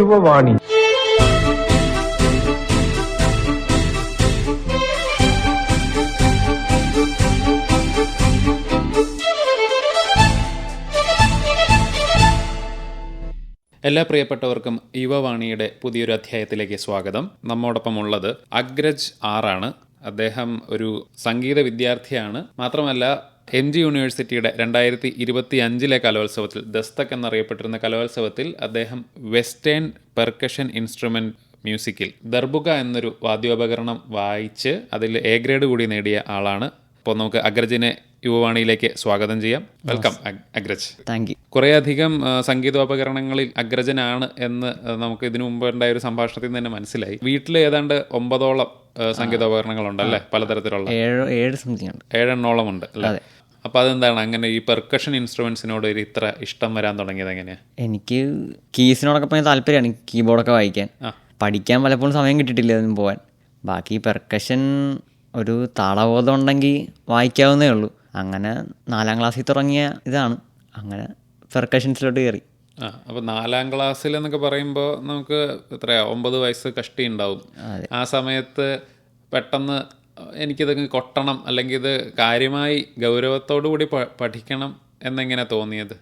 യുവവാണി. എല്ലാ പ്രിയപ്പെട്ടവർക്കും യുവവാണിയുടെ പുതിയൊരു അധ്യായത്തിലേക്ക് സ്വാഗതം. നമ്മോടൊപ്പം ഉള്ളത് അഗ്രജ് ആറാണ്. അദ്ദേഹം ഒരു സംഗീത വിദ്യാർത്ഥിയാണ്. മാത്രമല്ല എം ജി യൂണിവേഴ്സിറ്റിയുടെ രണ്ടായിരത്തി ഇരുപത്തി അഞ്ചിലെ കലോത്സവത്തിൽ ദസ്തക് എന്നറിയപ്പെട്ടിരുന്ന കലോത്സവത്തിൽ അദ്ദേഹം വെസ്റ്റേൺ പെർക്കഷൻ ഇൻസ്ട്രുമെന്റ് മ്യൂസിക്കിൽ ദർബുക എന്നൊരു വാദ്യോപകരണം വായിച്ച് അതിൽ എ ഗ്രേഡ് കൂടി നേടിയ ആളാണ്. അപ്പോൾ നമുക്ക് അഗ്രജിനെ യുവവാണിയിലേക്ക് സ്വാഗതം ചെയ്യാം. വെൽക്കം അഗ്രജ്. Thank you. കുറേയധികം സംഗീതോപകരണങ്ങളിൽ അഗ്രജനാണ് എന്ന് നമുക്ക് ഇതിനു മുമ്പ് ഉണ്ടായ ഒരു സംഭാഷണത്തിൽ തന്നെ മനസ്സിലായി. വീട്ടിൽ ഏതാണ്ട് ഒമ്പതോളം സംഗീതോപകരണങ്ങളുണ്ട് അല്ലേ? പലതരത്തിലുള്ള. ഏഴ് ഏഴ് സംതിങ് ഉണ്ട് ഏഴെണ്ണോളം ഉണ്ട് അല്ലേ അപ്പൊ അതെന്താണ്? അങ്ങനെ ഈ പെർക്കഷൻ ഇൻസ്ട്രുമെൻസിനോട് ഒരു ഇത്ര ഇഷ്ടം വരാൻ തുടങ്ങിയത് എങ്ങനെയാണ് എനിക്ക് കീസിനോടൊക്കെ പോയി താല്പര്യമാണ്. കീബോർഡൊക്കെ വായിക്കാൻ. ആ. പഠിക്കാൻ പലപ്പോഴും സമയം കിട്ടിയിട്ടില്ല അതിന് പോകാൻ. ബാക്കി പെർക്കഷൻ ഒരു താളബോധം ഉണ്ടെങ്കിൽ വായിക്കാവുന്നേ ഉള്ളൂ. അങ്ങനെ നാലാം ക്ലാസ്സിൽ തുടങ്ങിയ ഇതാണ്. അങ്ങനെ പെർക്കഷൻസിലോട്ട് കയറി. ആ അപ്പോൾ നാലാം ക്ലാസ്സിൽ എന്നൊക്കെ പറയുമ്പോൾ നമുക്ക് എത്രയാ? ഒമ്പത് വയസ്സ് കഷ്ടി ഉണ്ടാവും. ആ സമയത്ത് പെട്ടെന്ന് എനിക്കിത് കൊട്ടണം അല്ലെങ്കിൽ ഇത് കാര്യമായി ഗൗരവത്തോടു കൂടി പഠിക്കണം എന്നെങ്ങനെ തോന്നിയത്?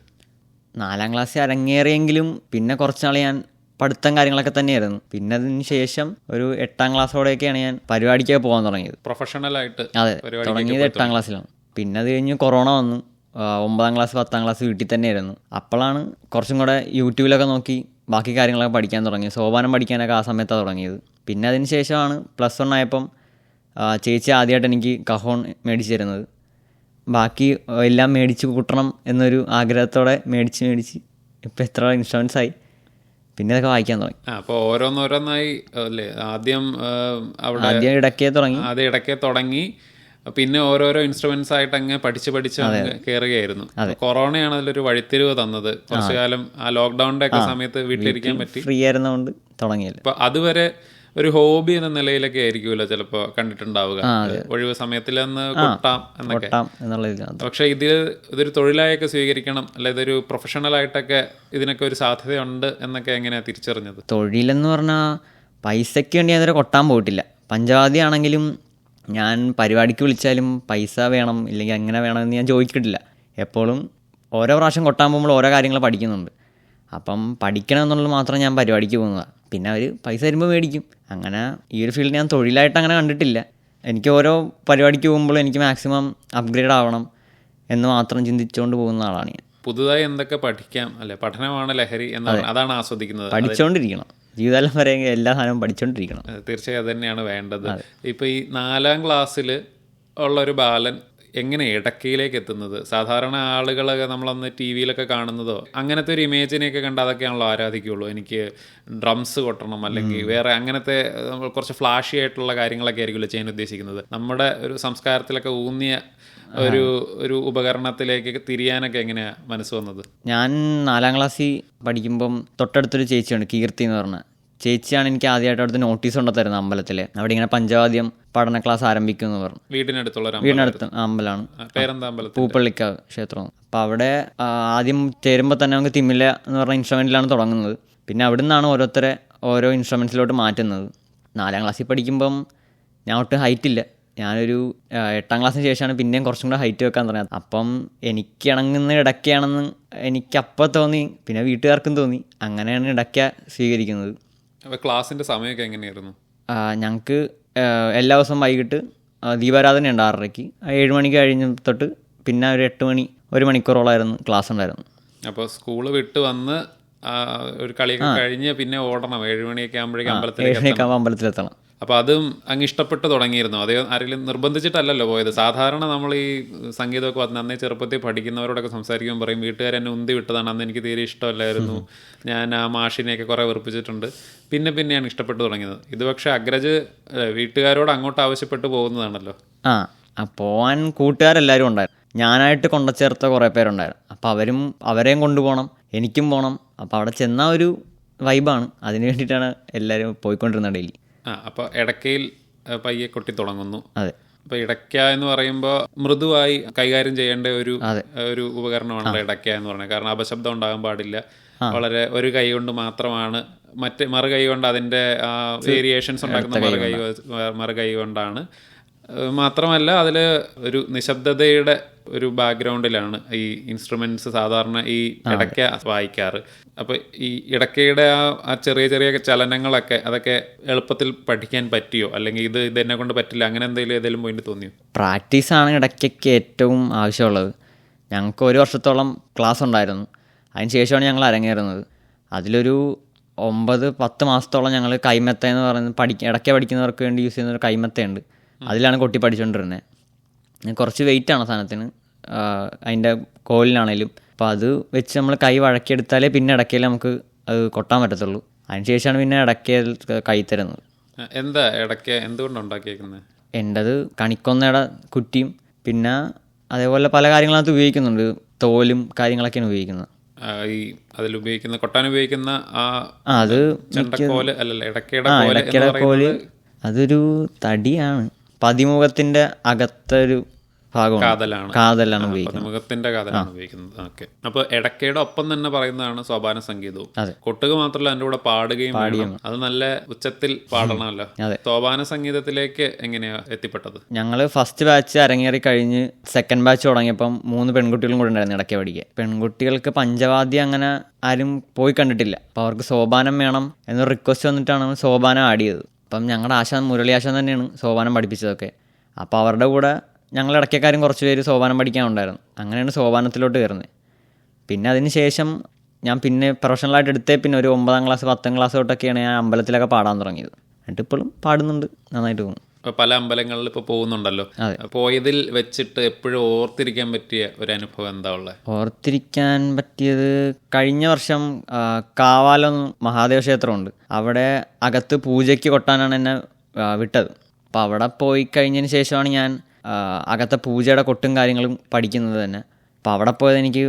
നാലാം ക്ലാസ്സിൽ അരങ്ങേറിയെങ്കിലും പിന്നെ കുറച്ച് നാൾ ഞാൻ പഠിത്തം കാര്യങ്ങളൊക്കെ തന്നെയായിരുന്നു. പിന്നെ അതിന് ശേഷം ഒരു എട്ടാം ക്ലാസ്സോടെയൊക്കെയാണ് ഞാൻ പരിപാടിക്കൊക്കെ പോകാൻ തുടങ്ങിയത്. പ്രൊഫഷണലായിട്ട് അതെ തുടങ്ങിയത് എട്ടാം ക്ലാസ്സിലാണ്. പിന്നെ അത് കഴിഞ്ഞ് കൊറോണ വന്നു. ഒമ്പതാം ക്ലാസ് പത്താം ക്ലാസ് വീട്ടിൽ തന്നെയായിരുന്നു. അപ്പോഴാണ് കുറച്ചും കൂടെ യൂട്യൂബിലൊക്കെ നോക്കി ബാക്കി കാര്യങ്ങളൊക്കെ പഠിക്കാൻ തുടങ്ങി സോപാനം പഠിക്കാനൊക്കെ ആ സമയത്താണ് തുടങ്ങിയത്. പിന്നെ അതിന് ശേഷമാണ് പ്ലസ് വൺ ആയപ്പം ചേച്ചി ആദ്യമായിട്ട് എനിക്ക് കഹോൺ മേടിച്ച് തരുന്നത്. ബാക്കി എല്ലാം മേടിച്ച് കൂട്ടണം എന്നൊരു ആഗ്രഹത്തോടെ മേടിച്ച് മേടിച്ച് ഇപ്പം എത്ര ഇൻഷുറൻസ് ആയി. പിന്നെ അതൊക്കെ വായിക്കാൻ തുടങ്ങി. അപ്പോൾ ഓരോന്നോരോന്നായി അല്ലേ? ആദ്യം അവിടെ ആദ്യം ഇടയ്ക്കേ തുടങ്ങി. ആദ്യം ഇടയ്ക്കേ തുടങ്ങി. പിന്നെ ഓരോരോ ഇൻസ്ട്രുമെന്റ്സ് ആയിട്ട് അങ്ങ് പഠിച്ച് പഠിച്ച് കയറുകയായിരുന്നു കൊറോണയാണ് അതിലൊരു വഴിത്തിരിവ് തന്നത്. കുറച്ചു കാലം ആ ലോക്ക്ഡൌണിന്റെ ഒക്കെ സമയത്ത് വീട്ടിലിരിക്കാൻ പറ്റി. ഫ്രീ ആയിരുന്നതുകൊണ്ട് തുടങ്ങിയില്ല. അപ്പൊ അതുവരെ ഒരു ഹോബി എന്ന നിലയിലൊക്കെ ആയിരിക്കുമല്ലോ ചിലപ്പോ കണ്ടിട്ടുണ്ടാവുക. ഒഴിവ് സമയത്തിലൊന്ന് കൊട്ടാം എന്നൊക്കെ. പക്ഷെ ഇതിൽ ഇതൊരു തൊഴിലായൊക്കെ സ്വീകരിക്കണം അല്ലെ ഇതൊരു പ്രൊഫഷണൽ ആയിട്ടൊക്കെ ഇതിനൊക്കെ ഒരു സാധ്യതയുണ്ട് എന്നൊക്കെ എങ്ങനെയാ തിരിച്ചറിഞ്ഞത്? തൊഴിലെന്ന് പറഞ്ഞാൽ പൈസയ്ക്ക് വേണ്ടി ഞാൻ കൊട്ടാൻ പോയിട്ടില്ല. പഞ്ചവാദി ആണെങ്കിലും ഞാൻ പരിപാടിക്ക് വിളിച്ചാലും പൈസ വേണം ഇല്ലെങ്കിൽ അങ്ങനെ വേണമെന്ന് ഞാൻ ചോദിച്ചിട്ടില്ല. എപ്പോഴും ഓരോ പ്രാവശ്യം കൊട്ടാൻ പോകുമ്പോൾ ഓരോ കാര്യങ്ങൾ പഠിക്കുന്നുണ്ട്. അപ്പം പഠിക്കണം എന്നുള്ളത് മാത്രം ഞാൻ പരിപാടിക്ക് പോകുന്നതാണ് പിന്നെ അവർ പൈസ തരുമ്പോൾ മേടിക്കും. അങ്ങനെ ഈ ഒരു ഫീൽഡ് ഞാൻ തൊഴിലായിട്ട് അങ്ങനെ കണ്ടിട്ടില്ല. എനിക്ക് ഓരോ പരിപാടിക്ക് പോകുമ്പോഴും എനിക്ക് മാക്സിമം അപ്ഗ്രേഡ് ആവണം എന്ന് മാത്രം ചിന്തിച്ചുകൊണ്ട് പോകുന്ന ആളാണ് ഞാൻ. പുതുതായി എന്തൊക്കെ പഠിക്കാം? അല്ലെ പഠനമാണ് ലഹരി എന്നാണ് അതാണ് ആസ്വദിക്കുന്നത്. പഠിച്ചുകൊണ്ടിരിക്കണം ജീവിതകാലം വരെ എല്ലാ സാധനവും പഠിച്ചുകൊണ്ടിരിക്കണം തീർച്ചയായും അത് തന്നെയാണ് വേണ്ടത്. ഇപ്പൊ ഈ നാലാം ക്ലാസ്സിൽ ഉള്ള ഒരു ബാലൻ എങ്ങനെ ഇടക്കയിലേക്ക് എത്തുന്നത്? സാധാരണ ആളുകളൊക്കെ നമ്മളന്ന് ടി വിയിലൊക്കെ കാണുന്നതോ അങ്ങനത്തെ ഒരു ഇമേജിനെയൊക്കെ കണ്ട് അതൊക്കെയാണല്ലോ ആരാധിക്കുള്ളൂ എനിക്ക് ഡ്രംസ് കൊട്ടണം അല്ലെങ്കിൽ വേറെ അങ്ങനത്തെ നമ്മൾ കുറച്ച് ഫ്ലാഷി ആയിട്ടുള്ള കാര്യങ്ങളൊക്കെ ആയിരിക്കുമല്ലോ ചെയ്യാൻ ഉദ്ദേശിക്കുന്നത്. നമ്മുടെ ഒരു സംസ്കാരത്തിലൊക്കെ ഊന്നിയ ഒരു ഒരു ഉപകരണത്തിലേക്ക് തിരിയാനൊക്കെ എങ്ങനെയാ മനസ്സ് വന്നത്? ഞാൻ നാലാം ക്ലാസ്സിൽ പഠിക്കുമ്പം തൊട്ടടുത്തൊരു ചേച്ചിയുണ്ട് കീർത്തി എന്ന് പറഞ്ഞ. ചേച്ചിയാണ് എനിക്ക് ആദ്യമായിട്ട് അവിടുത്തെ നോട്ടീസ് കൊണ്ടു തരുന്നത് അമ്പലത്തിൽ അവിടെ ഇങ്ങനെ പഞ്ചവാദ്യം പഠന ക്ലാസ് ആരംഭിക്കും എന്ന് പറഞ്ഞു. വീടിനടുത്തുള്ള. വീടിനടുത്ത് അമ്പലമാണ്. പൂപ്പള്ളിക്കാവ് ക്ഷേത്രം. അപ്പോൾ അവിടെ ആദ്യം ചേരുമ്പോൾ തന്നെ നമുക്ക് തിമില എന്ന് പറഞ്ഞ ഇൻസ്ട്രുമെന്റിലാണ് തുടങ്ങുന്നത്. പിന്നെ അവിടെ നിന്നാണ് ഓരോരുത്തരെ ഓരോ ഇൻസ്ട്രുമെൻസിലോട്ട് മാറ്റുന്നത്. നാലാം ക്ലാസ്സിൽ പഠിക്കുമ്പം ഞാൻ ഒട്ടും ഹൈറ്റ് ഇല്ല. ഞാനൊരു എട്ടാം ക്ലാസ്സിന് ശേഷമാണ് പിന്നെയും കുറച്ചും കൂടെ ഹൈറ്റ് വെക്കാൻ തുടങ്ങിയത്. അപ്പം എനിക്ക് ഇണങ്ങുന്ന ഇടയ്ക്കാണെന്ന് എനിക്ക് അപ്പം തോന്നി പിന്നെ വീട്ടുകാർക്കും തോന്നി. അങ്ങനെയാണ് ഇടയ്ക്ക സ്വീകരിക്കുന്നത്. അപ്പൊ ക്ലാസിന്റെ സമയമൊക്കെ എങ്ങനെയായിരുന്നു? ഞങ്ങൾക്ക് എല്ലാ ദിവസവും വൈകിട്ട് ദീപാരാധന ഉണ്ട് ആറരയ്ക്ക്. ഏഴ് മണിക്ക് കഴിഞ്ഞ തൊട്ട് പിന്നെ ഒരു എട്ട് മണി ഒരു മണിക്കൂറോളമായിരുന്നു ക്ലാസ് ഉണ്ടായിരുന്നു അപ്പോൾ സ്കൂൾ വിട്ട് വന്ന് ഒരു കളിയൊക്കെ കഴിഞ്ഞ് പിന്നെ ഓടണം. ഏഴ് മണിയൊക്കെ ആകുമ്പോഴേക്കും അമ്പലത്തിലേക്ക് അമ്പലത്തിലെത്തണം. അപ്പൊ അതും അങ്ങ് ഇഷ്ടപ്പെട്ട് തുടങ്ങിയിരുന്നു. അതേ ആരെങ്കിലും നിർബന്ധിച്ചിട്ടല്ലല്ലോ പോയത്. സാധാരണ നമ്മൾ ഈ സംഗീതമൊക്കെ വന്ന് അന്നേ ചെറുപ്പത്തിൽ പഠിക്കുന്നവരോടൊക്കെ സംസാരിക്കുമ്പോൾ പറയും വീട്ടുകാർ എന്നെ ഉന്തി വിട്ടതാണ്. അന്ന് എനിക്ക് തീരെ ഇഷ്ടമല്ലായിരുന്നു. ഞാൻ ആ മാഷിനെയൊക്കെ കുറേ വെറുപ്പിച്ചിട്ടുണ്ട്. പിന്നെ പിന്നെയാണ് ഇഷ്ടപ്പെട്ട് തുടങ്ങിയത്. ഇത് പക്ഷേ അഗ്രജ് വീട്ടുകാരോട് അങ്ങോട്ട് ആവശ്യപ്പെട്ട് പോകുന്നതാണല്ലോ. ആ ആ പോവാൻ കൂട്ടുകാരെല്ലാവരും ഉണ്ടായിരുന്നു. ഞാനായിട്ട് കൊണ്ടുചേർത്ത കുറേ പേരുണ്ടായിരുന്നു. അപ്പോൾ അവരും അവരെയും കൊണ്ടുപോകണം എനിക്കും പോകണം. അപ്പോൾ അവിടെ ചെന്ന ഒരു വൈബാണ്. അതിന് വേണ്ടിയിട്ടാണ് എല്ലാവരും പോയിക്കൊണ്ടിരുന്നത് ഡെയിലി. ആ അപ്പോൾ ഇടക്കയിൽ ഏഹ്, പയ്യെ കൊട്ടി തുടങ്ങുന്നു. അതെ. അപ്പൊ ഇടയ്ക്ക എന്ന് പറയുമ്പോൾ മൃദുവായി കൈകാര്യം ചെയ്യേണ്ട ഒരു. ഒരു ഉപകരണമാണല്ലോ ഇടയ്ക്ക എന്ന് പറയുന്നത്. കാരണം അപശബ്ദം ഉണ്ടാകാൻ പാടില്ല. വളരെ ഒരു കൈ കൊണ്ട് മാത്രമാണ് മറ്റ് മറുകൈ കൊണ്ട് അതിന്റെ വേരിയേഷൻസ് ഉണ്ടാക്കുന്ന മറുകൈ മറുകൈ കൊണ്ടാണ് മാത്രമല്ല അതിൽ ഒരു നിശബ്ദതയുടെ ഒരു ബാക്ക്ഗ്രൗണ്ടിലാണ് ഈ ഇൻസ്ട്രുമെന്റ്സ് സാധാരണ ഈ ഇടയ്ക്ക വായിക്കാറ്. അപ്പൊ ഈ ഇടയ്ക്കയുടെ ആ ആ ചെറിയ ചെറിയ ചലനങ്ങളൊക്കെ അതൊക്കെ എളുപ്പത്തിൽ പഠിക്കാൻ പറ്റിയോ? അല്ലെങ്കിൽ ഇത് ഇതെന്നെ കൊണ്ട് പറ്റില്ല അങ്ങനെ എന്തെങ്കിലും ഏതെങ്കിലും പോയിന്റ് തോന്നിയോ? പ്രാക്ടീസാണ് ഇടയ്ക്കൊക്കെ ഏറ്റവും ആവശ്യമുള്ളത്. ഞങ്ങൾക്ക് ഒരു വർഷത്തോളം ക്ലാസ് ഉണ്ടായിരുന്നു. അതിന് ശേഷമാണ് ഞങ്ങൾ അരങ്ങേറുന്നത്. അതിലൊരു ഒമ്പത് പത്ത് മാസത്തോളം ഞങ്ങൾ കൈമെത്ത എന്ന് പറയുന്നത് പഠിക്ക ഇടയ്ക്ക് പഠിക്കുന്നവർക്ക് വേണ്ടി യൂസ് ചെയ്യുന്ന ഒരു കൈമെത്തയുണ്ട്. അതിലാണ് കൊട്ടി പഠിച്ചുകൊണ്ടിരുന്നത് കുറച്ച് വെയിറ്റ് ആണ് സാധനത്തിന്. അതിന്റെ കോലിനാണേലും അപ്പോൾ അത് വെച്ച് നമ്മൾ കൈ വഴക്കിയെടുത്താലേ പിന്നെ ഇടയ്ക്കയിൽ നമുക്ക് അത് കൊട്ടാൻ പറ്റത്തുള്ളൂ. അതിനുശേഷമാണ് പിന്നെ ഇടയ്ക്കൽ കൈ തരുന്നത്. എന്താ ഇടയ്ക്ക് എന്തുകൊണ്ട് ഉണ്ടാക്കിയേക്കുന്നത് എന്റെത് കണിക്കൊന്നയുടെ കുറ്റിയും പിന്നെ അതേപോലെ പല കാര്യങ്ങളകത്ത് ഉപയോഗിക്കുന്നുണ്ട്. തോലും കാര്യങ്ങളൊക്കെയാണ് ഉപയോഗിക്കുന്നത്. ഈ അതിൽ ഉപയോഗിക്കുന്ന കൊട്ടാൻ ഉപയോഗിക്കുന്ന ആ അത് അല്ലല്ല ഇടയ്ക്കയുടെ കോൽ അതൊരു തടിയാണ്. പതിമുഖത്തിന്റെ അകത്തൊരു ഭാഗമാണ്. കാതലാണ്. കാതലാണ് ഉപയോഗിക്കുന്നത്. പതിമുഖത്തിന്റെ കാതലാണ് ഉപയോഗിക്കുന്നത്. ഓക്കെ. അപ്പൊ ഇടയ്ക്കയുടെ ഒപ്പം തന്നെ പറയുന്നതാണ് സോപാന സംഗീതവും. കൊട്ടുക മാത്രമല്ല അതിന്റെ കൂടെ പാടുകയും വേണം. അത് നല്ല ഉച്ചത്തിൽ പാടണമല്ലോ. സോപാന സംഗീതത്തിലേക്ക് എങ്ങനെയാ എത്തിപ്പെട്ടത്? ഞങ്ങൾ ഫസ്റ്റ് ബാച്ച് അരങ്ങേറി കഴിഞ്ഞ് സെക്കൻഡ് ബാച്ച് തുടങ്ങിയപ്പം മൂന്ന് പെൺകുട്ടികളും കൂടെ ഉണ്ടായിരുന്നു ഇടയ്ക്ക് പഠിക്കുക പെൺകുട്ടികൾക്ക് പഞ്ചവാദ്യം അങ്ങനെ ആരും പോയി കണ്ടിട്ടില്ല. അപ്പോൾ അവർക്ക് സോപാനം വേണം എന്നൊരു റിക്വസ്റ്റ് വന്നിട്ടാണ് സോപാനം ആഡ് ചെയ്തത് അപ്പം ഞങ്ങളുടെ ആശാൻ മുരളി ആശാൻ തന്നെയാണ് സോപാനം പഠിപ്പിച്ചതൊക്കെ. അപ്പോൾ അവരുടെ കൂടെ ഞങ്ങൾ ഇടയ്ക്കക്കാരും കുറച്ച് പേര് സോപാനം പഠിക്കാനുണ്ടായിരുന്നു അങ്ങനെയാണ് സോപാനത്തിലോട്ട് കയറുന്നത് പിന്നെ അതിന് ശേഷം ഞാൻ പിന്നെ പ്രൊഫഷണലായിട്ട് എടുത്തേ പിന്നെ ഒരു ഒമ്പതാം ക്ലാസ് പത്താം ക്ലാസ് തൊട്ടൊക്കെയാണ് ഞാൻ അമ്പലത്തിലൊക്കെ പാടാൻ തുടങ്ങിയത്. എന്നിട്ട് ഇപ്പോഴും പാടുന്നുണ്ട്. നന്നായിട്ട് പോകുന്നു. പല അമ്പലങ്ങളിൽ ഇപ്പൊ പോകുന്നുണ്ടല്ലോ. പോയതിൽ വെച്ചിട്ട് എപ്പോഴും ഓർത്തിരിക്കാൻ പറ്റിയ ഒരു അനുഭവം എന്താ ഉള്ളത് ഓർത്തിരിക്കാൻ പറ്റിയത് കഴിഞ്ഞ വർഷം കാവാലം മഹാദേവ ക്ഷേത്രമുണ്ട്. അവിടെ അകത്ത് പൂജയ്ക്ക് കൊട്ടാനാണ് എന്നെ വിട്ടത്. അപ്പോൾ അവിടെ പോയി കഴിഞ്ഞതിന് ശേഷമാണ് ഞാൻ അകത്തെ പൂജയുടെ കൊട്ടും കാര്യങ്ങളും പഠിക്കുന്നത് തന്നെ. അപ്പോൾ അവിടെ പോയത് എനിക്ക്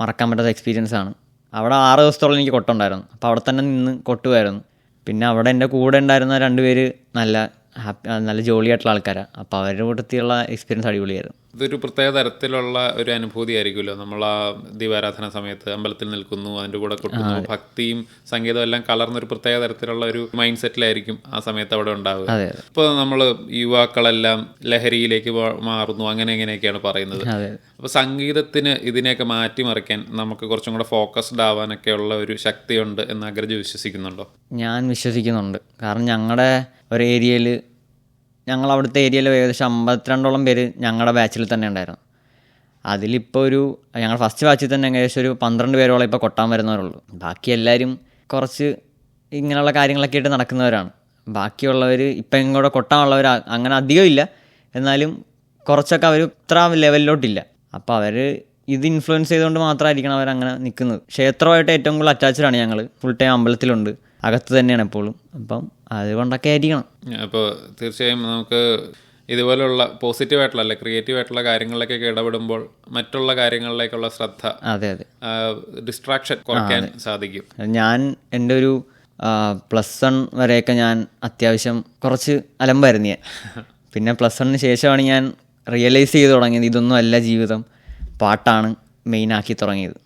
മറക്കാൻ പറ്റാത്ത എക്സ്പീരിയൻസ് ആണ്. അവിടെ ആറ് ദിവസത്തോളം എനിക്ക് കൊട്ടുണ്ടായിരുന്നു. അപ്പോൾ അവിടെ തന്നെ നിന്ന് കൊട്ടുമായിരുന്നു. പിന്നെ അവിടെ എന്റെ കൂടെ ഉണ്ടായിരുന്ന രണ്ടുപേര് നല്ല ഹാപ്പി നല്ല ജോളിയായിട്ടുള്ള ആൾക്കാരാണ് അപ്പോൾ അവരുടെ കൂട്ടത്തിലുള്ള എക്സ്പീരിയൻസ് അടിപൊളിയായിരുന്നു. ഇതൊരു പ്രത്യേക തരത്തിലുള്ള ഒരു അനുഭൂതി ആയിരിക്കുമല്ലോ നമ്മൾ ആ ദീപാരാധന സമയത്ത് അമ്പലത്തിൽ നിൽക്കുന്നു അതിന്റെ കൂടെ കൊട്ടുന്നു ഭക്തിയും സംഗീതവും എല്ലാം കലർന്ന ഒരു പ്രത്യേക തരത്തിലുള്ള ഒരു മൈൻഡ് സെറ്റിലായിരിക്കും ആ സമയത്ത് അവിടെ ഉണ്ടാവുക. ഇപ്പോൾ നമ്മൾ യുവാക്കളെല്ലാം ലഹരിയിലേക്ക് മാറുന്നു അങ്ങനെ എങ്ങനെയൊക്കെയാണ് പറയുന്നത്. അപ്പോൾ സംഗീതത്തിന് ഇതിനെയൊക്കെ മാറ്റിമറിക്കാൻ നമുക്ക് കുറച്ചും കൂടെ ഫോക്കസ്ഡ് ആവാനൊക്കെ ഉള്ള ഒരു ശക്തിയുണ്ട് എന്ന് അഗ്രജ് വിശ്വസിക്കുന്നുണ്ടോ? ഞാൻ വിശ്വസിക്കുന്നുണ്ട്. കാരണം ഞങ്ങളുടെ ഒരു ഏരിയയിൽ ഞങ്ങൾ അവിടുത്തെ ഏരിയയിൽ ഏകദേശം അമ്പത്തിരണ്ടോളം പേര് ഞങ്ങളുടെ ബാച്ചിൽ തന്നെ ഉണ്ടായിരുന്നു. അതിലിപ്പോൾ ഒരു ഞങ്ങൾ ഫസ്റ്റ് ബാച്ചിൽ തന്നെ ഏകദേശം ഒരു പന്ത്രണ്ട് പേരോളം ഇപ്പോൾ കൊട്ടാൻ വരുന്നവരുള്ളൂ. ബാക്കി എല്ലാവരും കുറച്ച് ഇങ്ങനെയുള്ള കാര്യങ്ങളൊക്കെ ആയിട്ട് നടക്കുന്നവരാണ്. ബാക്കിയുള്ളവർ ഇപ്പം ഇങ്ങോട്ട് കൊട്ടാനുള്ളവർ അങ്ങനെ അധികം ഇല്ല. എന്നാലും കുറച്ചൊക്കെ അവർ ഇത്ര ലെവലിലോട്ടില്ല അപ്പോൾ അവർ ഇത് ഇൻഫ്ലുവൻസ് ചെയ്തുകൊണ്ട് മാത്രമായിരിക്കണം അവരങ്ങനെ നിൽക്കുന്നത് ക്ഷേത്രമായിട്ട് ഏറ്റവും കൂടുതൽ അറ്റാച്ച്ഡാണ് ഞങ്ങൾ ഫുൾ ടൈം അമ്പലത്തിലുണ്ട്. അകത്ത് തന്നെയാണ് എപ്പോഴും. അപ്പം അതുകൊണ്ടൊക്കെ ആയിരിക്കണം. അപ്പോൾ തീർച്ചയായും നമുക്ക് ഇതുപോലുള്ള പോസിറ്റീവ് ആയിട്ടുള്ള അല്ലെ ക്രിയേറ്റീവ് ആയിട്ടുള്ള കാര്യങ്ങളിലേക്കൊക്കെ ഇടപെടുമ്പോൾ മറ്റുള്ള കാര്യങ്ങളിലേക്കുള്ള ശ്രദ്ധ അതെ അതെ. ഡിസ്ട്രാക്ഷൻ കുറയ്ക്കാൻ സാധിക്കും. ഞാൻ എന്റെ ഒരു പ്ലസ് വൺ വരെയൊക്കെ ഞാൻ അത്യാവശ്യം കുറച്ച് അലമ്പായിരുന്നു ഞാൻ. പിന്നെ പ്ലസ് വണ്ണിന് ശേഷമാണ് ഞാൻ റിയലൈസ് ചെയ്ത് തുടങ്ങിയത് ഇതൊന്നും അല്ല ജീവിതം. പാട്ടാണ് മെയിനാക്കി തുടങ്ങിയത്.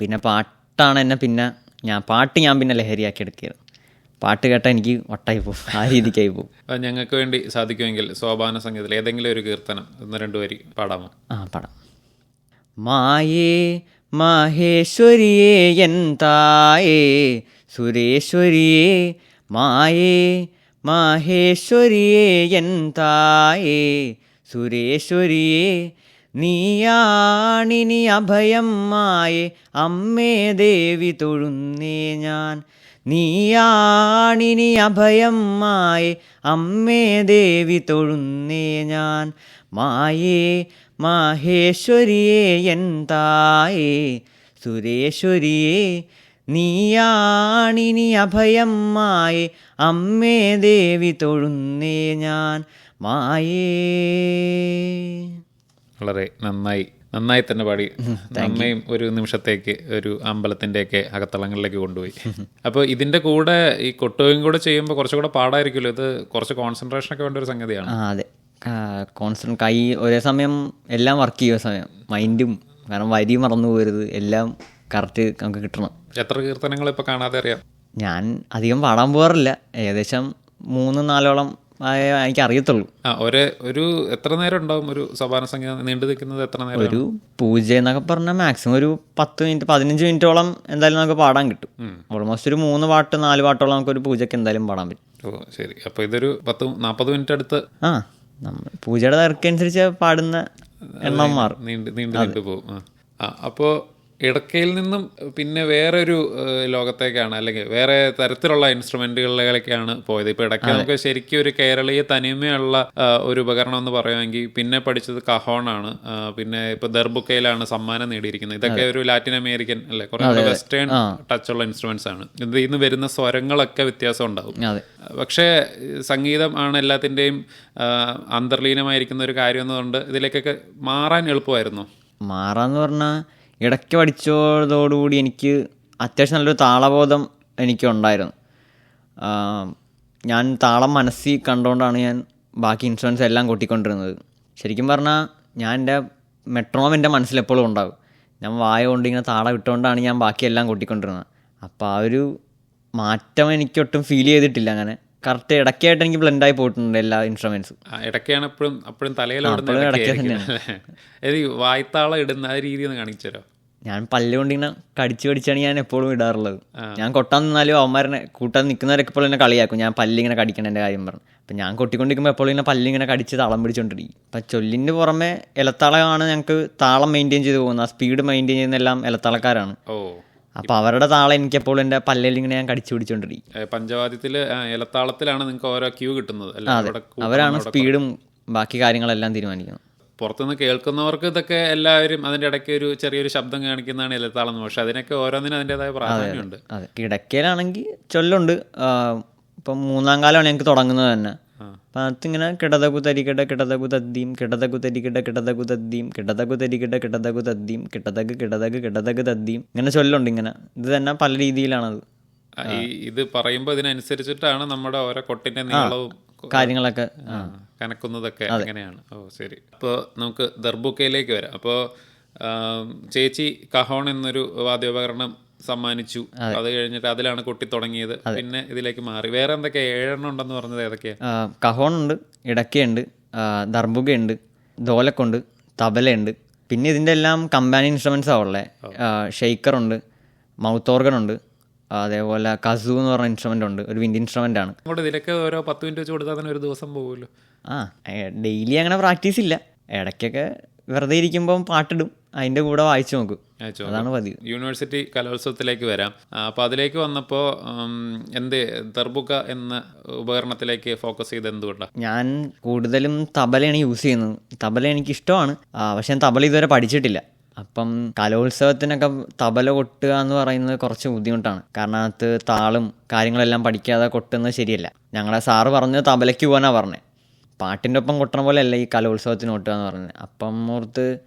പിന്നെ പാട്ടാണ് എന്നെ പിന്നെ ഞാൻ പാട്ട് ഞാൻ പിന്നെ ലഹരിയാക്കി എടുക്കിയത് പാട്ട് കേട്ടാൽ എനിക്ക് വട്ടായി പോകും ആ രീതിക്കായി പോകും ഞങ്ങൾക്ക് വേണ്ടി സാധിക്കുമെങ്കിൽ സോപാന സംഗീതത്തിൽ ഏതെങ്കിലും ഒരു കീർത്തനം ഒന്ന് രണ്ടു വരി പാടാമോ ആ പാടാം. മായേ മാഹേശ്വരിയേ എൻ തായേ സുരേശ്വരിയേ മായേ മാഹേശ്വരിയേ എൻ തായേ സുരേശ്വരിയേ നീയാണിനി അഭയം മായേ അമ്മേ ദേവി തൊഴുന്നേ ഞാൻ. നീയാണിനി അഭയം മായേ അമ്മേ ദേവി തൊഴുന്നേ ഞാൻ. മായേ മാഹേശ്വരിയേ എൻ തായേ. സുരേശ്വരിയേ നീയാണിനി അഭയം മായേ അമ്മേ ദേവി തൊഴുന്നേ ഞാൻ. മായേ. വളരെ നന്നായി. നന്നായി തന്നെ പാടി നമ്മയും ഒരു നിമിഷത്തേക്ക് ഒരു അമ്പലത്തിന്റെയൊക്കെ അകത്തളങ്ങളിലേക്ക് കൊണ്ടുപോയി. അപ്പോൾ ഇതിന്റെ കൂടെ ഈ കൊട്ടുകയും കൂടെ ചെയ്യുമ്പോൾ കുറച്ചുകൂടെ പാടായിരിക്കുമല്ലോ. ഇത് കുറച്ച് കോൺസെൻട്രേഷൻ ഒക്കെ വേണ്ട ഒരു സംഗതിയാണ്. അതെ. കോൺസെൻട്രേറ്റ് കൈ ഒരേ സമയം എല്ലാം വർക്ക് ചെയ്യുന്ന സമയം. മൈൻഡും കാരണം വരി മറന്നു പോകരുത്. എല്ലാം കറക്റ്റ് നമുക്ക് കിട്ടണം. എത്ര കീർത്തനങ്ങൾ ഇപ്പോൾ കാണാതെ അറിയാം? ഞാൻ അധികം പാടാൻ പോകാറില്ല. ഏകദേശം മൂന്ന് നാലോളം എനിക്ക് അറിയത്തുള്ളൂ ആ ഒരു ഒരു എത്ര നേരം ഉണ്ടാവും ഒരു സഭാന സംഗീതം നീണ്ടു നിൽക്കുന്നത് എത്ര നേരം ഒരു പൂജ എന്നൊക്കെ പറഞ്ഞാൽ മാക്സിമം ഒരു പത്ത് മിനിറ്റ് പതിനഞ്ച് മിനിറ്റോളം എന്തായാലും നമുക്ക് പാടാൻ കിട്ടും. ഓൾമോസ്റ്റ് ഒരു മൂന്ന് പാട്ട് നാല് പാട്ടോളം നമുക്ക് ഒരു പൂജയ്ക്ക് എന്തായാലും പാടാൻ പറ്റും. ഓ ശരി. അപ്പോൾ ഇതൊരു പത്ത് നാൽപ്പത് മിനിറ്റ് അടുത്ത് ആ നമ്മൾ പൂജയുടെ തിരക്കനുസരിച്ച് പാടുന്ന എണ്ണം മാറും നീണ്ട് നീണ്ടു നീണ്ടു പോകും. ആ. അപ്പോൾ ഇടക്കയിൽ നിന്നും പിന്നെ വേറൊരു ഒരു ലോകത്തേക്കാണ്. അല്ലെങ്കിൽ വേറെ തരത്തിലുള്ള ഇൻസ്ട്രുമെന്റുകളിലേക്കാണ് പോയത്. ഇപ്പൊ ഇടയ്ക്ക് നമുക്ക് ശരിക്കും ഒരു കേരളീയ തനിമയുള്ള ഒരു ഉപകരണം എന്ന് പറയുമെങ്കിൽ പിന്നെ പഠിച്ചത് കഹോണാണ് ആണ്. പിന്നെ ഇപ്പൊ ദർബുക്കയിലാണ് സമ്മാനം നേടിയിരിക്കുന്നത്. ഇതൊക്കെ ഒരു ലാറ്റിൻ അമേരിക്കൻ അല്ലെ? കുറെ വെസ്റ്റേൺ ടച്ചുള്ള ഇൻസ്ട്രുമെന്റ്സ് ആണ്. ഇതിൽ നിന്ന് വരുന്ന സ്വരങ്ങളൊക്കെ വ്യത്യാസം ഉണ്ടാവും. പക്ഷേ സംഗീതം ആണ് എല്ലാത്തിന്റെയും അന്തർലീനമായിരിക്കുന്ന ഒരു കാര്യം എന്നതുകൊണ്ട് ഇതിലേക്കൊക്കെ മാറാൻ എളുപ്പമായിരുന്നു. മാറാന്ന് പറഞ്ഞാൽ ഇടയ്ക്ക് പഠിച്ചതോടുകൂടി എനിക്ക് അത്യാവശ്യം നല്ലൊരു താളബോധം എനിക്കുണ്ടായിരുന്നു. ഞാൻ താളം മനസ്സിൽ കണ്ടുകൊണ്ടാണ് ഞാൻ ബാക്കി ഇൻസ്ട്രുമെൻസ് എല്ലാം കൊട്ടിക്കൊണ്ടിരുന്നത്. ശരിക്കും പറഞ്ഞാൽ ഞാൻ എന്റെ മെട്രോം എന്റെ മനസ്സിലെപ്പോഴും ഉണ്ടാകും. ഞാൻ വായ കൊണ്ട് ഇങ്ങനെ താളം ഇട്ടുകൊണ്ടാണ് ഞാൻ ബാക്കിയെല്ലാം കൊട്ടിക്കൊണ്ടിരുന്നത്. അപ്പോൾ ആ ഒരു മാറ്റം എനിക്കൊട്ടും ഫീൽ ചെയ്തിട്ടില്ല അങ്ങനെ. കറക്റ്റ് ഇടയ്ക്കായിട്ട് എനിക്ക് ബ്ലെൻഡ് ആയി പോയിട്ടുണ്ട് എല്ലാ ഇൻസ്ട്രുമെന്റ്സ് ഇടയ്ക്കാണ് എപ്പോഴും അപ്പോഴും തലയിൽ വായ്ത്താളം ഇടുന്ന ആ രീതി ഒന്ന് കാണിച്ചു തരോ ഞാൻ പല്ലുകൊണ്ട് ഇങ്ങനെ കടിച്ചു കടിച്ചാണ് ഞാൻ എപ്പോഴും ഇടാറുള്ളത്. ഞാൻ കൊട്ടാൻ നിന്നാലും അവന്മാരെ കൂട്ടാൻ നിൽക്കുന്നവരൊക്കെ ഇപ്പോൾ എന്നെ കളിയാക്കും. ഞാൻ പല്ലിങ്ങനെ കടിക്കണതിന്റെ കാര്യം പറഞ്ഞു. അപ്പം ഞാൻ കൊട്ടിക്കൊണ്ടിരിക്കുമ്പോൾ എപ്പോഴും ഇങ്ങനെ പല്ലിങ്ങനെ കടിച്ച് താളം പിടിച്ചുകൊണ്ടിരിക്കും അപ്പം ചൊല്ലിന്റെ പുറമെ ഇലത്താളമാണ് ഞങ്ങൾക്ക് താളം മെയിന്റെയിൻ ചെയ്ത് പോകുന്നത്. ആ സ്പീഡ് മെയിന്റെയിൻ ചെയ്യുന്ന എല്ലാം ഇലത്താളക്കാരാണ്. ഓ. അപ്പോൾ അവരുടെ താളം എനിക്ക് എന്റെ എന്റെ പല്ലിൽ ഇങ്ങനെ ഞാൻ കടിച്ചു പിടിച്ചോണ്ടിരിക്കും. പഞ്ചവാദ്യത്തിൽ ഇലത്താളത്തിലാണ് നിങ്ങൾക്ക് ഓരോ ക്യൂ കിട്ടുന്നത്. അവരാണ് സ്പീഡും ബാക്കി കാര്യങ്ങളെല്ലാം തീരുമാനിക്കുന്നത്. പുറത്തുനിന്ന് കേൾക്കുന്നവർക്ക് ഇതൊക്കെ എല്ലാവരും അതിന്റെ ഇടയ്ക്ക് ഒരു ചെറിയൊരു ശബ്ദം കാണിക്കുന്നതാണ് ഇലത്താളം. പക്ഷെ അതിനൊക്കെ ഓരോന്നിനും അതിന്റെതായ പ്രാധാന്യമുണ്ട്. അതെ കിടക്കയിലാണെങ്കിൽ ചൊല്ലുണ്ട്. ഇപ്പം മൂന്നാം കാലമാണ് ഞങ്ങൾക്ക് തുടങ്ങുന്നത് തന്നെ. അപ്പം അതിങ്ങനെ കിടതകു തരികിട കിടതകു തദ്ദീം കിടതകു തരികിട കിടതകു തദ്ദീം കിടതകു തരികിട കിടതകു തദ്ദീം കിടതക് കിടതക് കിടതക് തദ്ദീം ഇങ്ങനെ ചൊല്ലുണ്ട് ഇങ്ങനെ. ഇത് തന്നെ പല രീതിയിലാണത്. ഇത് പറയുമ്പോൾ ഇതിനനുസരിച്ചിട്ടാണ് നമ്മുടെ ഓരോ കൊട്ടിന്റെ നീളവും കാര്യങ്ങളൊക്കെ. കനക്കുന്നതൊക്കെ അങ്ങനെയാണ് ഓ ശരി. അപ്പോൾ നമുക്ക് ദർബുക്കയിലേക്ക് വരാം. അപ്പോൾ ചേച്ചി കഹോൺ എന്നൊരു വാദ്യോപകരണം സമ്മാനിച്ചു. അത്. കഴിഞ്ഞിട്ട് അതിലാണ് കൊട്ടി തുടങ്ങിയത്. പിന്നെ ഇതിലേക്ക് മാറി. വേറെ എന്തൊക്കെ? ഏഴെണ്ണം ഉണ്ടെന്ന് പറഞ്ഞത് ഏതൊക്കെയാ? കഹോൺ ഉണ്ട് ഇടക്കയുണ്ട് ദർബുകയുണ്ട് ദോലക്കുണ്ട് തബലയുണ്ട്. പിന്നെ ഇതിന്റെ എല്ലാം കമ്പാനി ഇൻസ്ട്രുമെൻസാണ് ഉള്ളത് ഷെയ്ക്കറുണ്ട് മൗത്ത് ഓർഗൻ ഉണ്ട് അതേപോലെ കസു എന്ന് പറഞ്ഞ ഇൻസ്ട്രുമെന്റ് ഉണ്ട്. ഒരു വിൻഡ് ഇൻസ്ട്രുമെന്റ് ആണ്. ഇതിലൊക്കെ ഓരോ പത്ത് മിനിറ്റ് വെച്ച് കൊടുത്താൽ തന്നെ ഒരു ദിവസം പോകുമല്ലോ ആ ഡെയിലി അങ്ങനെ പ്രാക്ടീസ് ഇല്ല. ഇടയ്ക്കൊക്കെ വെറുതെ ഇരിക്കുമ്പം പാട്ടിടും. അതിന്റെ കൂടെ വായിച്ചു നോക്കും. അതാണ് പതിവ്. യൂണിവേഴ്സിറ്റി കലോത്സവത്തിലേക്ക് വരാം. അപ്പൊ അതിലേക്ക് വന്നപ്പോ എന്ത് ദർബുക്ക എന്ന ഉപകരണത്തിലേക്ക് ഫോക്കസ് ചെയ്ത് എന്തുകൊണ്ടാണ് ഞാൻ കൂടുതലും തബലയാണ് യൂസ് ചെയ്യുന്നത്. തബല എനിക്ക് ഇഷ്ടമാണ് പക്ഷെ ഞാൻ തബല ഇതുവരെ പഠിച്ചിട്ടില്ല. അപ്പം കലോത്സവത്തിനൊക്കെ തബല കൊട്ടുക എന്ന് പറയുന്നത് കുറച്ച് ബുദ്ധിമുട്ടാണ്. കാരണം അകത്ത് താളും കാര്യങ്ങളെല്ലാം പഠിക്കാതെ കൊട്ടുന്നത് ശരിയല്ല. ഞങ്ങളുടെ സാറ് പറഞ്ഞത് തബലയ്ക്ക് പോകാനാണ് പറഞ്ഞത് പാട്ടിന്റെ ഒപ്പം കൊട്ടണ പോലെ അല്ല ഈ കലോത്സവത്തിന് കൊട്ടുക എന്ന് പറഞ്ഞത് അപ്പം ഓർത്ത്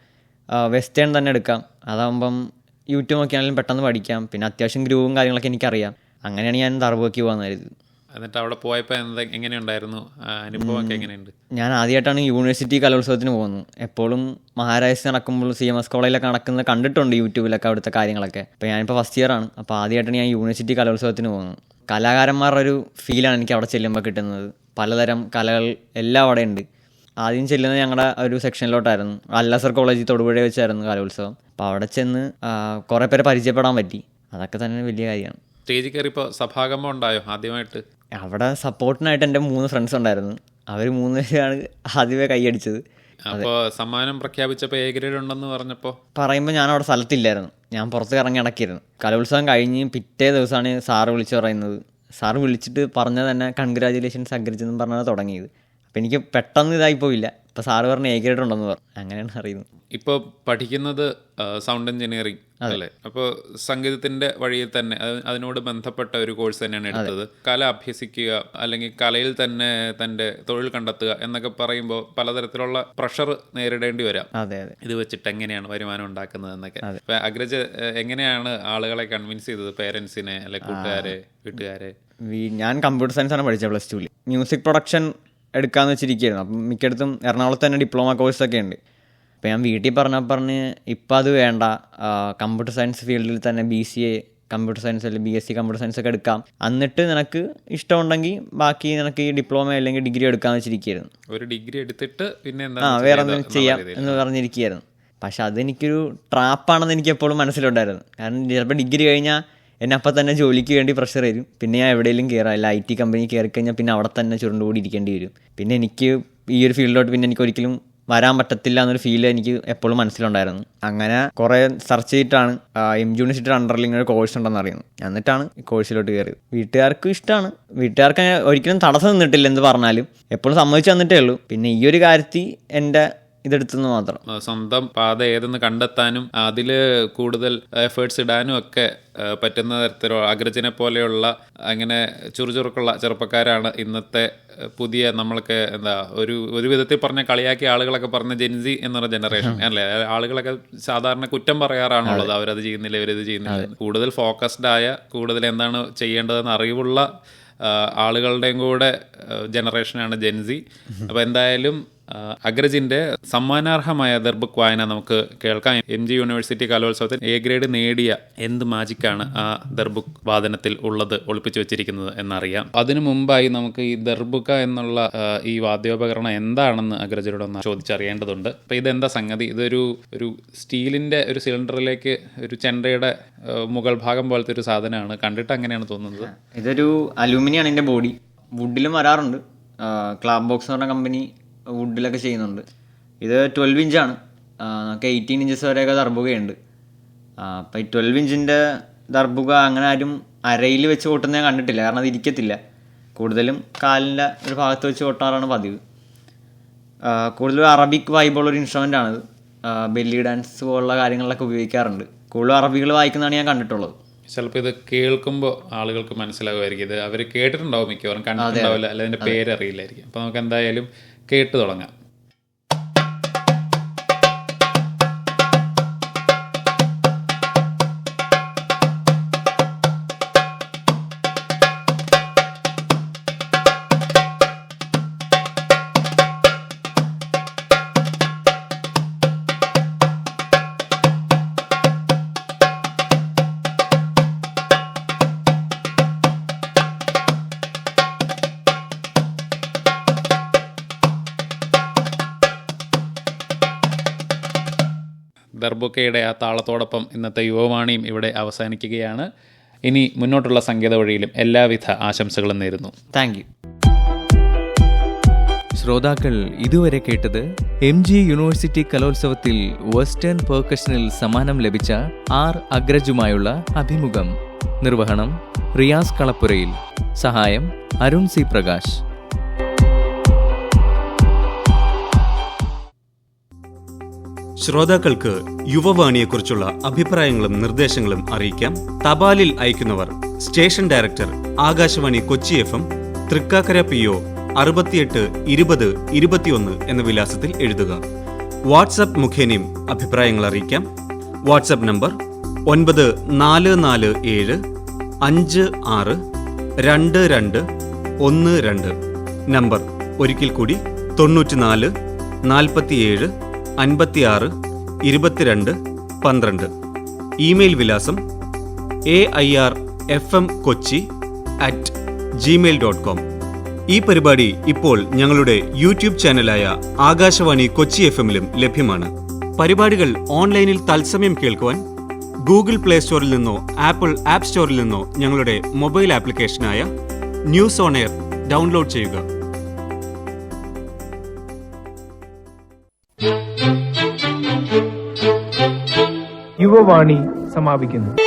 വെസ്റ്റേൺ തന്നെ എടുക്കാം. അതാകുമ്പം യൂട്യൂബ് നോക്കിയാണെങ്കിലും പെട്ടെന്ന് പഠിക്കാം. പിന്നെ അത്യാവശ്യം ഗ്രൂവും കാര്യങ്ങളൊക്കെ എനിക്കറിയാം. അങ്ങനെയാണ് ഞാൻ ദർബോക്ക് പോകാൻ കരുത്. എന്നിട്ട് അവിടെ പോയപ്പോൾ എന്താ എങ്ങനെയുണ്ടായിരുന്നു? അനുഭവമൊക്കെ എങ്ങനെയുണ്ട്? ഞാൻ ആദ്യമായിട്ടാണ് യൂണിവേഴ്സിറ്റി കലോത്സവത്തിന് പോകുന്നത്. എപ്പോഴും മഹാരാജ് നടക്കുമ്പോൾ സി എം എസ് കോളേജിലൊക്കെ നടക്കുന്നത് കണ്ടിട്ടുണ്ട് യൂട്യൂബിലൊക്കെ അവിടുത്തെ കാര്യങ്ങളൊക്കെ. അപ്പോൾ ഞാനിപ്പോൾ ഫസ്റ്റ് ഇയർ ആണ്. അപ്പോൾ ആദ്യമായിട്ടാണ് ഞാൻ യൂണിവേഴ്സിറ്റി കലോത്സവത്തിന് പോകുന്നത്. കലാകാരന്മാരുടെ ഒരു ഫീലാണ് എനിക്ക് അവിടെ ചെല്ലുമ്പോൾ കിട്ടുന്നത്. പലതരം കലകൾ എല്ലാം അവിടെ ഉണ്ട് ആദ്യം ചെല്ലുന്നത് ഞങ്ങളുടെ ഒരു സെക്ഷനിലോട്ടായിരുന്നു അല്ലാസർ കോളേജ് തൊടുപുഴ വെച്ചായിരുന്നു കലോത്സവം. അപ്പോൾ അവിടെ ചെന്ന് കുറേ പേരെ പരിചയപ്പെടാൻ പറ്റി. അതൊക്കെ തന്നെ വലിയ കാര്യമാണ്. സ്റ്റേജിൽ കയറിയപ്പോൾ സഭാകമ്പം ഉണ്ടായോ ആദ്യമായിട്ട്? അവിടെ സപ്പോർട്ടിനായിട്ട് എന്റെ മൂന്ന് ഫ്രണ്ട്സ് ഉണ്ടായിരുന്നു. അവർ മൂന്ന് പേരാണ് ആദ്യമേ കൈയടിച്ചത്. അപ്പോൾ സമ്മാനം പ്രഖ്യാപിച്ചപ്പോൾ എ ഗ്രേഡ് ഉണ്ടെന്ന് പറഞ്ഞപ്പോൾ പറയുമ്പോൾ ഞാൻ അവിടെ സ്ഥലത്തില്ലായിരുന്നു. ഞാൻ പുറത്ത് ഇറങ്ങി നടക്കിയിരുന്നു കലോത്സവം കഴിഞ്ഞ് പിറ്റേ ദിവസമാണ് സാറ് വിളിച്ചു പറയുന്നത്. സാറ് വിളിച്ചിട്ട് പറഞ്ഞ തന്നെ കൺഗ്രാജുലേഷൻസ് അഗ്രജെന്നും പറഞ്ഞാണ് തുടങ്ങിയത്. അപ്പോൾ എനിക്ക് പെട്ടെന്ന് ഇതായി പോയില്ല. അപ്പോൾ സാറ് പറഞ്ഞ് എ ഗ്രേഡ് ഉണ്ടെന്ന് പറഞ്ഞു. അങ്ങനെയാണ് അറിയുന്നത്. ഇപ്പോൾ പഠിക്കുന്നത് സൗണ്ട് എഞ്ചിനീയറിംഗ് അല്ലേ? അപ്പോൾ സംഗീതത്തിന്റെ വഴിയിൽ തന്നെ അത് അതിനോട് ബന്ധപ്പെട്ട ഒരു കോഴ്സ് തന്നെയാണ് എടുത്തത്. കല അഭ്യസിക്കുക അല്ലെങ്കിൽ കലയിൽ തന്നെ തന്റെ തൊഴിൽ കണ്ടെത്തുക എന്നൊക്കെ പറയുമ്പോൾ പലതരത്തിലുള്ള പ്രഷർ നേരിടേണ്ടി വരാം. അതെ അതെ. ഇത് വെച്ചിട്ട് എങ്ങനെയാണ് വരുമാനം ഉണ്ടാക്കുന്നത് എന്നൊക്കെ. അപ്പൊ അഗ്രജ് എങ്ങനെയാണ് ആളുകളെ കൺവിൻസ് ചെയ്തത്? പേരൻസിനെ അല്ലെ കൂട്ടുകാരെ വീട്ടുകാരെ? ഞാൻ കമ്പ്യൂട്ടർ സയൻസ് ആണ് പഠിച്ചത് പ്ലസ് ടുവിൽ മ്യൂസിക് പ്രൊഡക്ഷൻ എടുക്കാമെന്ന് വെച്ചിരിക്കുകയായിരുന്നു. അപ്പം മിക്കയിടത്തും എറണാകുളത്ത് തന്നെ ഡിപ്ലോമ കോഴ്സൊക്കെ ഉണ്ട്. അപ്പോൾ ഞാൻ വീട്ടിൽ പറഞ്ഞാൽ പറഞ്ഞ് ഇപ്പം അത് വേണ്ട. കമ്പ്യൂട്ടർ സയൻസ് ഫീൽഡിൽ തന്നെ B C A computer science അല്ലെങ്കിൽ B S C computer science ഒക്കെ എടുക്കാം. എന്നിട്ട് നിനക്ക് ഇഷ്ടമുണ്ടെങ്കിൽ ബാക്കി നിനക്ക് ഈ ഡിപ്ലോമ അല്ലെങ്കിൽ ഡിഗ്രി എടുക്കാമെന്ന് വെച്ചിരിക്കുകയായിരുന്നു. ഒരു ഡിഗ്രി എടുത്തിട്ട് പിന്നെ ആ വേറെ എന്തെങ്കിലും ചെയ്യാം എന്ന് പറഞ്ഞിരിക്കുകയായിരുന്നു. പക്ഷെ അതെനിക്കൊരു ട്രാപ്പാണെന്ന് എനിക്ക് എപ്പോഴും മനസ്സിലുണ്ടായിരുന്നു. കാരണം ചിലപ്പോൾ ഡിഗ്രി കഴിഞ്ഞാൽ എന്നെ അപ്പം തന്നെ ജോലിക്ക് വേണ്ടി പ്രഷർ വരും. പിന്നെ ഞാൻ എവിടെയെങ്കിലും കയറാം അല്ല ഐ ടി കമ്പനി കയറി കഴിഞ്ഞാൽ പിന്നെ അവിടെ തന്നെ ചുരുണ്ടുകൂടി ഇരിക്കേണ്ടി വരും. പിന്നെ എനിക്ക് ഈ ഒരു ഫീൽഡിലോട്ട് പിന്നെ എനിക്ക് ഒരിക്കലും വരാൻ പറ്റത്തില്ല എന്നൊരു ഫീൽ എനിക്ക് എപ്പോഴും മനസ്സിലുണ്ടായിരുന്നു. അങ്ങനെ കുറേ സെർച്ച് ചെയ്തിട്ടാണ് എം ജി യൂണിവേഴ്സിറ്റി അണ്ടറിൽ ഇങ്ങനെ കോഴ്സ് ഉണ്ടെന്ന് അറിയുന്നത് എന്നിട്ടാണ് കോഴ്സിലോട്ട് കയറിയത്. വീട്ടുകാർക്ക് ഇഷ്ടമാണ് വീട്ടുകാർക്ക് ഒരിക്കലും തടസ്സം നിന്നിട്ടില്ല എന്ന് പറഞ്ഞാലും. എപ്പോഴും സമ്മതിച്ചു തന്നിട്ടേ ഉള്ളൂ. പിന്നെ ഈ ഒരു കാര്യത്തിൽ എന്റെ ഇതെടുത്തെന്ന് മാത്രം. സ്വന്തം പാത ഏതെന്ന് കണ്ടെത്താനും അതിൽ കൂടുതൽ എഫേർട്സ് ഇടാനും ഒക്കെ പറ്റുന്ന തരത്തിലുള്ള അഗ്രജനെ പോലെയുള്ള അങ്ങനെ ചുറുചുറുക്കുള്ള ചെറുപ്പക്കാരാണ് ഇന്നത്തെ പുതിയ നമ്മൾക്ക് എന്താ ഒരു ഒരു വിധത്തിൽ പറഞ്ഞ കളിയാക്കിയ ആളുകളൊക്കെ പറഞ്ഞ ജെൻസി എന്നുള്ള ജനറേഷൻ അല്ലേ? ആളുകളൊക്കെ സാധാരണ കുറ്റം പറയാറാണുള്ളത് അവരത് ചെയ്യുന്നില്ല ഇവരത് ചെയ്യുന്നില്ല. കൂടുതൽ ഫോക്കസ്ഡ് ആയ കൂടുതൽ എന്താണ് ചെയ്യേണ്ടതെന്ന് അറിവുള്ള ആളുകളുടെയും കൂടെ ജനറേഷനാണ് ജെൻസി അപ്പോൾ എന്തായാലും അഗ്രജിന്റെ സമ്മാനാർഹമായ ദർബുക്ക് വായന നമുക്ക് കേൾക്കാം. എം ജി യൂണിവേഴ്സിറ്റി കലോത്സവത്തിൽ എ ഗ്രേഡ് നേടിയ എന്ത് മാജിക്കാണ് ആ ദർബുക്ക് വാദനത്തിൽ ഉള്ളത് ഒളിപ്പിച്ചു വെച്ചിരിക്കുന്നത് എന്നറിയാം. അതിനു മുമ്പായി നമുക്ക് ഈ ദർബുക്ക എന്നുള്ള ഈ വാദ്യോപകരണം എന്താണെന്ന് അഗ്രജരോട് ഒന്ന് ചോദിച്ചറിയേണ്ടതുണ്ട്. അപ്പോൾ ഇതെന്താ സംഗതി? ഇതൊരു ഒരു സ്റ്റീലിന്റെ ഒരു സിലിണ്ടറിലേക്ക് ഒരു ചെണ്ടയുടെ മുകൾ ഭാഗം പോലത്തെ ഒരു സാധനമാണ്. കണ്ടിട്ട് അങ്ങനെയാണ് തോന്നുന്നത്. ഇതൊരു അലൂമിനിയാണ് എന്റെ ബോഡി. വുഡിലും വരാറുണ്ട്. ക്ലാബ് ബോക്സ് എന്ന് പറഞ്ഞ കമ്പനി വുഡിലൊക്കെ ചെയ്യുന്നുണ്ട്. ഇത് ട്വൽവ് ഇഞ്ചാണ് നമുക്ക് എയ്റ്റീൻ ഇഞ്ചസ് വരെയൊക്കെ ദർബുകയുണ്ട് അപ്പോൾ ഈ ട്വൽവ് ഇഞ്ചിന്റെ ദർബുക അങ്ങനെ ആരും അരയിൽ വെച്ച് ഓട്ടുന്ന ഞാൻ കണ്ടിട്ടില്ല. കാരണം അത് ഇരിക്കത്തില്ല. കൂടുതലും കാലിന്റെ ഒരു ഭാഗത്ത് വെച്ച് ഓട്ടാറാണ് പതിവ്. കൂടുതലും അറബിക് വൈബുള്ള ഒരു ഇൻസ്ട്രുമെന്റ് ആണിത്. ബെല്ലി ഡാൻസ് പോലുള്ള കാര്യങ്ങളിലൊക്കെ ഉപയോഗിക്കാറുണ്ട്. കൂടുതലും അറബികൾ വായിക്കുന്നതാണ് ഞാൻ കണ്ടിട്ടുള്ളത്. ചിലപ്പോൾ ഇത് കേൾക്കുമ്പോൾ ആളുകൾക്ക് മനസ്സിലാകുമായിരിക്കും. ഇത് അവർ കേട്ടിട്ടുണ്ടാവും മിക്കവാറും കണ്ടിട്ടുണ്ടാവില്ല അല്ല അതിന്റെ പേരറിയില്ലായിരിക്കും. അപ്പോൾ നമുക്ക് എന്തായാലും കേട്ട് തുടങ്ങാം. ദർബുക്കയുടെ ആ താളത്തോടൊപ്പം ഇന്നത്തെ യുവവാണിയും ഇവിടെ അവസാനിക്കുകയാണ്. ഇനി മുന്നോട്ടുള്ള സംഗീത വഴിയിലും എല്ലാവിധ ആശംസകളും നേരുന്നു. താങ്ക് യു ശ്രോതാക്കൾ ഇതുവരെ കേട്ടത് എം ജി യൂണിവേഴ്സിറ്റി കലോത്സവത്തിൽ വെസ്റ്റേൺ പെർക്കഷനിൽ സമ്മാനം ലഭിച്ച ആർ അഗ്രജുമായുള്ള അഭിമുഖം. നിർവഹണം റിയാസ് കളപ്പുരയിൽ. സഹായം അരുൺ സി പ്രകാശ്. ശ്രോതാക്കൾക്ക് യുവവാണിയെക്കുറിച്ചുള്ള അഭിപ്രായങ്ങളും നിർദ്ദേശങ്ങളും അറിയിക്കാം. തപാലിൽ അയക്കുന്നവർ station director Akashvani Kochi F M Thrikkakara P O അറുപത്തിയെട്ട് ഇരുപത് ഇരുപത്തിയൊന്ന് എന്ന വിലാസത്തിൽ എഴുതുക. വാട്സപ്പ് മുഖേനയും അഭിപ്രായങ്ങൾ അറിയിക്കാം. വാട്സപ്പ് നമ്പർ ഒൻപത് നാല് നാല് ഏഴ് അഞ്ച് ആറ് രണ്ട് രണ്ട് ഒന്ന് രണ്ട്. നമ്പർ ഒരിക്കൽ കൂടി തൊണ്ണൂറ്റിനാല് നാൽപ്പത്തിയേഴ് അൻപത്തിയാറ് ഇരുപത്തിരണ്ട് പന്ത്രണ്ട്. ഇമെയിൽ വിലാസം A I R F M Kochi at gmail dot com ഈ പരിപാടി ഇപ്പോൾ ഞങ്ങളുടെ യൂട്യൂബ് ചാനലായ ആകാശവാണി കൊച്ചി എഫ് എമ്മിലും ലഭ്യമാണ്. പരിപാടികൾ ഓൺലൈനിൽ തത്സമയം കേൾക്കുവാൻ ഗൂഗിൾ പ്ലേ സ്റ്റോറിൽ നിന്നോ ആപ്പിൾ ആപ്പ് സ്റ്റോറിൽ നിന്നോ ഞങ്ങളുടെ മൊബൈൽ ആപ്ലിക്കേഷനായ ന്യൂസ് ഓൺ എയർ ഡൗൺലോഡ് ചെയ്യുക. യുവവാണി സമാപിക്കുന്നു.